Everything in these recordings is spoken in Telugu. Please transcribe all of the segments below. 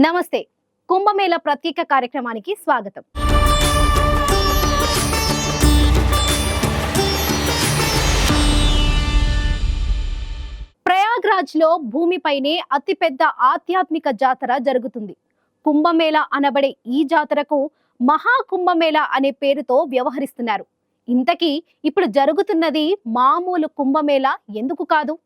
నమస్తే. కుంభమేళ ప్రత్యేక కార్యక్రమానికి స్వాగతం. ప్రయాగ్రాజ్లో భూమిపైనే అతిపెద్ద ఆధ్యాత్మిక జాతర జరుగుతుంది. కుంభమేళ అనబడే ఈ జాతరకు మహాకుంభమేళ అనే పేరుతో వ్యవహరిస్తున్నారు. ఇంతకీ ఇప్పుడు జరుగుతున్నది మామూలు కుంభమేళ ఎందుకు కాదు?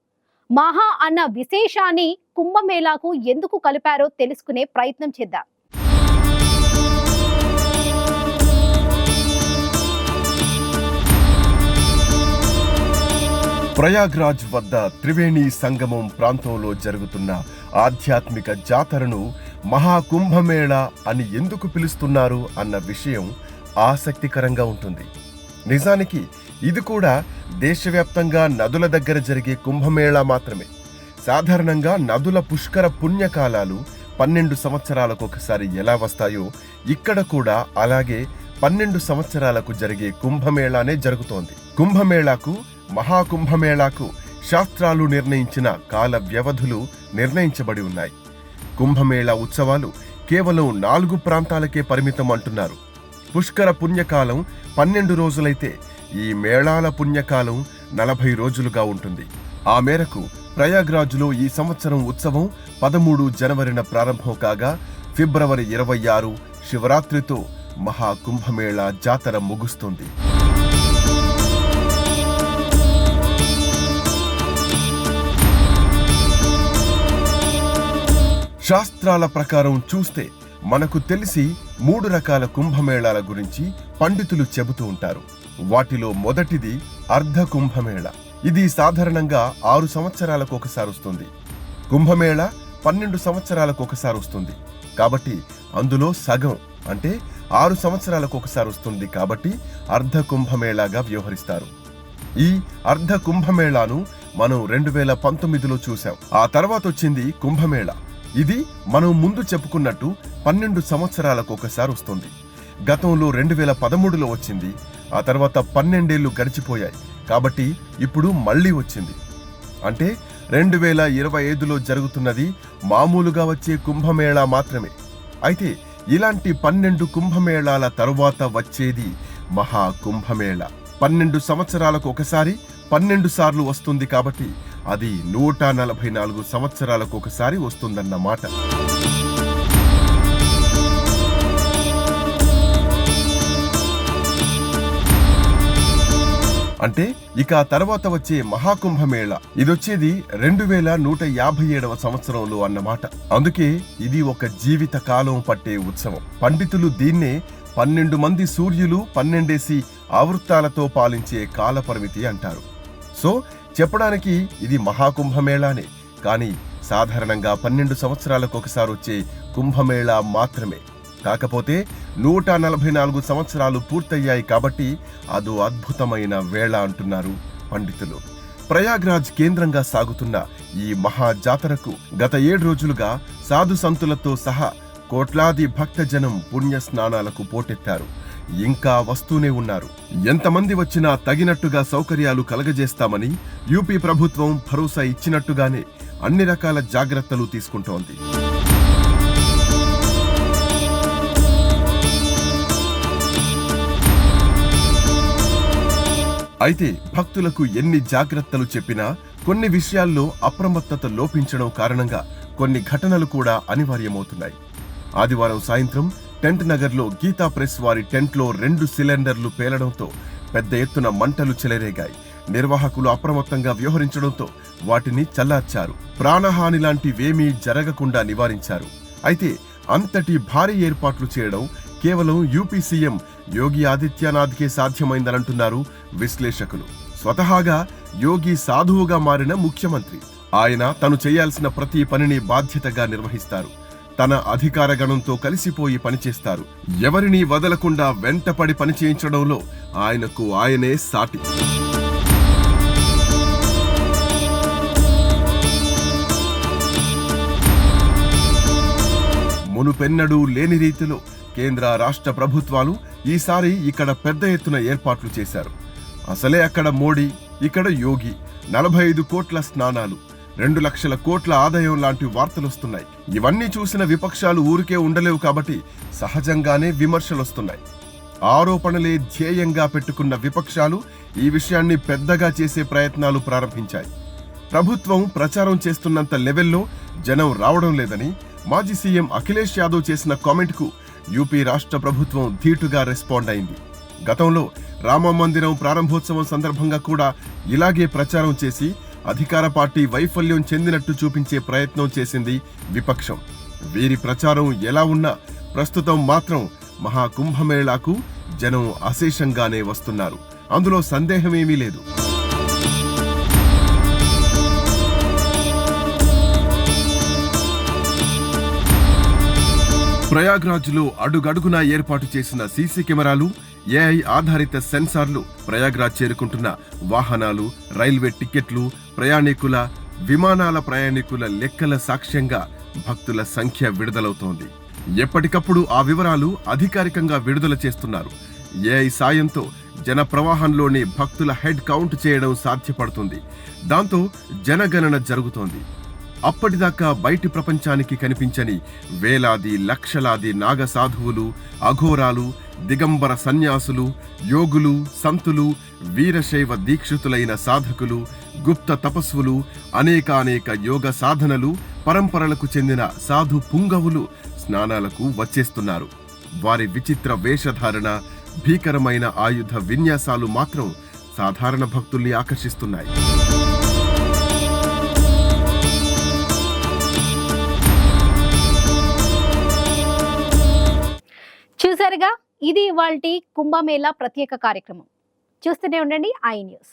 మహా అన్న విశేషాన్ని కుంభమేళాకు ఎందుకు కలిపారో తెలుసుకునే ప్రయత్నం చేద్దాం. ప్రయాగ్రాజ్ వద్ద త్రివేణి సంగమం ప్రాంతంలో జరుగుతున్న ఆధ్యాత్మిక జాతరను మహాకుంభమేళ అని ఎందుకు పిలుస్తున్నారు అన్న విషయం ఆసక్తికరంగా ఉంటుంది. నిజానికి ఇది కూడా దేశవ్యాప్తంగా నదుల దగ్గర జరిగే కుంభమేళా మాత్రమే. సాధారణంగా నదుల పుష్కర పుణ్యకాలాలు పన్నెండు సంవత్సరాలకు ఒకసారి ఎలా వస్తాయో ఇక్కడ కూడా అలాగే పన్నెండు సంవత్సరాలకు జరిగే కుంభమేళానే జరుగుతోంది. కుంభమేళాకు మహాకుంభమేళాకు శాస్త్రాలు నిర్ణయించిన కాల వ్యవధులు నిర్ణయించబడి ఉన్నాయి. కుంభమేళా ఉత్సవాలు కేవలం నాలుగు ప్రాంతాలకే పరిమితం అంటున్నారు. పుష్కర పుణ్యకాలం పన్నెండు రోజులైతే ఈ మేళాల పుణ్యకాలం నలభై రోజులుగా ఉంటుంది. ఆ మేరకు ప్రయాగ్రాజ్లో ఈ సంవత్సరం ఉత్సవం పదమూడు జనవరిన ప్రారంభం కాగా ఫిబ్రవరి ఇరవై ఆరు శివరాత్రితో మహాకుంభమేళా జాతర ముగుస్తుంది. శాస్త్రాల ప్రకారం చూస్తే మనకు తెలిసి మూడు రకాల కుంభమేళాల గురించి పండితులు చెబుతూ ఉంటారు. వాటిలో మొదటిది అర్ధ కుంభమేళ ఇది సాధారణంగా ఆరు సంవత్సరాలకు ఒకసారి వస్తుంది. కుంభమేళ పన్నెండు సంవత్సరాలకు ఒకసారి వస్తుంది. కాబట్టి అందులో సగం అంటే ఆరు సంవత్సరాలకు ఒకసారి వస్తుంది కాబట్టి అర్ధ కుంభమేళాగా వ్యవహరిస్తారు. ఈ అర్ధ కుంభమేళాను మనం రెండు వేల పంతొమ్మిదిలో చూసాం ఆ తర్వాత వచ్చింది కుంభమేళ. ఇది మనం ముందు చెప్పుకున్నట్టు పన్నెండు సంవత్సరాలకు ఒకసారి వస్తుంది. గతంలో రెండు వేల పదమూడులో వచ్చింది ఆ తర్వాత పన్నెండేళ్ళు గడిచిపోయాయి. కాబట్టి ఇప్పుడు మళ్ళీ వచ్చింది. అంటే రెండు వేల ఇరవై ఐదులో జరుగుతున్నది మామూలుగా వచ్చే కుంభమేళా మాత్రమే. అయితే ఇలాంటి పన్నెండు కుంభమేళాల తరువాత వచ్చేది మహా కుంభమేళ పన్నెండు సంవత్సరాలకు ఒకసారి పన్నెండు సార్లు వస్తుంది కాబట్టి అది నూట నలభై నాలుగు సంవత్సరాలకు ఒకసారి వస్తుందన్నమాట. అంటే ఇక ఆ తర్వాత వచ్చే మహాకుంభమేళ. ఇదొచ్చేది రెండు వేల నూట యాభై ఏడవ సంవత్సరంలో అన్నమాట. అందుకే ఇది ఒక జీవిత కాలం పట్టే ఉత్సవం. పండితులు దీన్నే పన్నెండు మంది సూర్యులు పన్నెండేసి ఆవృత్తాలతో పాలించే కాలపరిమితి అంటారు. సో చెప్పడానికి ఇది మహాకుంభమేళానే. కానీ సాధారణంగా పన్నెండు సంవత్సరాలకు ఒకసారి వచ్చే కుంభమేళా మాత్రమే. కాకపోతే నూట నలభై నాలుగు సంవత్సరాలు పూర్తయ్యాయి కాబట్టి అదో అద్భుతమైన వేళ అంటున్నారు పండితులు. ప్రయాగ్రాజ్ కేంద్రంగా సాగుతున్న ఈ మహా జాతరకు గత ఏడు రోజులుగా సాధు సంతులతో సహా కోట్లాది భక్తజనం పుణ్య స్నానాలకు పోటెత్తారు. ఇంకా వస్తూనే ఉన్నారు. ఎంతమంది వచ్చినా తగినట్టుగా సౌకర్యాలు కలగజేస్తామని యూపీ ప్రభుత్వం భరోసా ఇచ్చినట్టుగానే అన్ని రకాల జాగ్రత్తలు తీసుకుంటోంది. అయితే భక్తులకు ఎన్ని జాగ్రత్తలు చెప్పినా కొన్ని విషయాల్లో అప్రమత్తత లోపించడం కారణంగా కొన్ని ఘటనలు కూడా అనివార్యమవుతున్నాయి. ఆదివారం సాయంత్రం టెంట్ నగర్లో గీతా ప్రెస్ వారి టెంట్లో రెండు సిలిండర్లు పేలడంతో పెద్ద ఎత్తున మంటలు చెలరేగాయి. నిర్వాహకులు అప్రమత్తంగా వ్యవహరించడంతో వాటిని చల్లార్చారు. ప్రాణహాని లాంటివేమీ జరగకుండా నివారించారు. అయితే అంతటి భారీ ఏర్పాట్లు చేయడం కేవలం యూపీ సీఎం యోగి ఆదిత్యనాథ్కే సాధ్యమైందనంటున్నారు విశ్లేషకులు. స్వతహాగా యోగి సాధువుగా మారిన ముఖ్యమంత్రి. ఆయన తను చేయాల్సిన ప్రతి పనిని బాధ్యతగా నిర్వహిస్తారు. తన అధికార గణంతో కలిసిపోయి పనిచేస్తారు. ఎవరినీ వదలకుండా వెంటపడి పనిచేయించడంలో ఆయనకు ఆయనే సాటి. మునుపెన్నడూ లేని రీతిలో కేంద్ర రాష్ట్ర ప్రభుత్వాలు ఈసారి ఇక్కడ పెద్ద ఎత్తున ఏర్పాట్లు చేశారు. అసలే అక్కడ మోడీ ఇక్కడ యోగి. నలభై ఐదు కోట్ల స్నానాలు రెండు లక్షల కోట్ల ఆదాయం లాంటి వార్తలొస్తున్నాయి. ఇవన్నీ చూసిన విపక్షాలు ఊరికే ఉండలేవు కాబట్టి సహజంగానే విమర్శలొస్తున్నాయి. ఆరోపణలే ధ్యేయంగా పెట్టుకున్న విపక్షాలు ఈ విషయాన్ని పెద్దగా చేసే ప్రయత్నాలు ప్రారంభించాయి. ప్రభుత్వం ప్రచారం చేస్తున్నంత లెవెల్లో జనం రావడం లేదని మాజీ సీఎం అఖిలేష్ యాదవ్ చేసిన కామెంట్కు యూపీ రాష్ట్ర ప్రభుత్వం ధీటుగా రెస్పాండ్ అయింది. గతంలో రామ మందిరం ప్రారంభోత్సవం సందర్భంగా కూడా ఇలాగే ప్రచారం చేసి అధికార పార్టీ వైఫల్యం చెందినట్టు చూపించే ప్రయత్నం చేసింది విపక్షం. వీరి ప్రచారం ఎలా ఉన్నా ప్రస్తుతం మాత్రం మహాకుంభమేళాకు జనం అశేషంగానే వస్తున్నారు. అందులో సందేహమేమీ లేదు. ప్రయాగ్రాజ్లో అడుగడుగునా ఏర్పాటు చేసిన సీసీ కెమెరాలు ఏఐ ఆధారిత సెన్సార్లు ప్రయాగ్రాజ్ చేరుకుంటున్న వాహనాలు రైల్వే టికెట్లు ప్రయాణికుల విమానాల ప్రయాణికుల లెక్కల సాక్ష్యంగా భక్తుల సంఖ్య విడుదలవుతోంది. ఎప్పటికప్పుడు ఆ వివరాలు అధికారికంగా విడుదల చేస్తున్నారు. ఏఐ సాయంతో జన ప్రవాహంలోని భక్తుల హెడ్ కౌంట్ చేయడం సాధ్యపడుతుంది. దాంతో జనగణన జరుగుతోంది. అప్పటిదాకా బయటి ప్రపంచానికి కనిపించని వేలాది లక్షలాది నాగ సాధువులు అఘోరాలు దిగంబర సన్యాసులు యోగులు సంతులు వీరశైవ దీక్షితులైన సాధకులు గుప్త తపస్సులు అనేకానేక యోగ సాధనలు పరంపరలకు చెందిన సాధు పుంగవులు స్నానాలకు వచ్చేస్తున్నారు. వారి విచిత్ర వేషధారణ భీకరమైన ఆయుధ విన్యాసాలు మాత్రం సాధారణ భక్తుల్ని ఆకర్షిస్తున్నాయి. చూసారుగా ఇది ఇవాళ కుంభమేళా ప్రత్యేక కార్యక్రమం. చూస్తూనే ఉండండి ఐ న్యూస్.